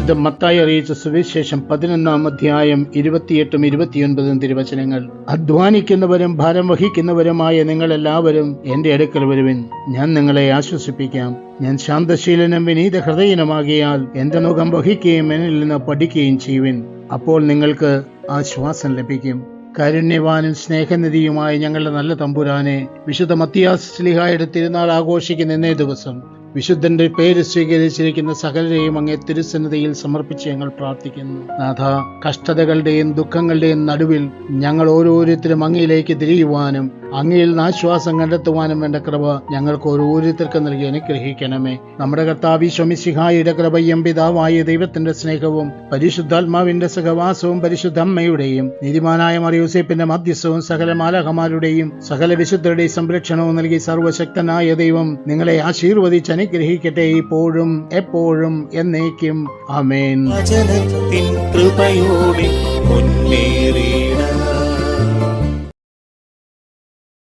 വിശുദ്ധ മത്തായി അറിയിച്ച സുവിശേഷം പതിനൊന്നാം അധ്യായം ഇരുപത്തിയെട്ടും ഇരുപത്തിയൊൻപതും തിരുവചനങ്ങൾ. അധ്വാനിക്കുന്നവരും ഭാരം വഹിക്കുന്നവരുമായ നിങ്ങളെല്ലാവരും എന്റെ അടുക്കൽ വരുവിൻ. ഞാൻ നിങ്ങളെ ആശ്വസിപ്പിക്കാം. ഞാൻ ശാന്തശീലനും വിനീത ഹൃദയനുമാകിയാൽ എന്റെ മുഖം വഹിക്കുകയും എന്നിൽ നിന്ന് പഠിക്കുകയും ചെയ്യുവിൻ. അപ്പോൾ നിങ്ങൾക്ക് ആശ്വാസം ലഭിക്കും. കാരുണ്യവാനും സ്നേഹനിധിയുമായ ഞങ്ങളുടെ നല്ല തമ്പുരാനെ വിശുദ്ധ മത്തിയാസ് സ്ലിഹായുടെ തിരുനാൾ ആഘോഷിക്കുന്ന ഇന്നേ ദിവസം വിശുദ്ധന്റെ പേര് സ്വീകരിച്ചിരിക്കുന്ന സകലരെയും അങ്ങേ തിരുസന്നിധിയിൽ സമർപ്പിച്ച് ഞങ്ങൾ പ്രാർത്ഥിക്കുന്നു. നാഥ കഷ്ടതകളുടെയും ദുഃഖങ്ങളുടെയും നടുവിൽ ഞങ്ങൾ ഓരോരുത്തരും അങ്ങയിലേക്ക് തിരിയുവാനും അങ്ങയിൽ നിന്ന് ആശ്വാസം കണ്ടെത്തുവാനും വേണ്ട കൃപ ഞങ്ങൾക്ക് ഓരോരുത്തർക്കും നൽകി അനുഗ്രഹിക്കണമേ. നമ്മുടെ കർത്താവി ശമിസിഹായുടെ കൃപയും പിതാവായ ദൈവത്തിന്റെ സ്നേഹവും പരിശുദ്ധാത്മാവിന്റെ സഹവാസവും പരിശുദ്ധ അമ്മയുടെയും നീതിമാനായ മറിയൂസേപ്പിന്റെ മധ്യസ്ഥവും സകല മാലഹമാരുടെയും സകല വിശുദ്ധരുടെയും സംരക്ഷണവും നൽകി സർവശക്തനായ ദൈവം നിങ്ങളെ ആശീർവദിച്ച് അനുഗ്രഹിക്കട്ടെ ഇപ്പോഴും എപ്പോഴും എന്നേക്കും. അമേൻ കൃപയോടെ മുന്നേറിയിടാം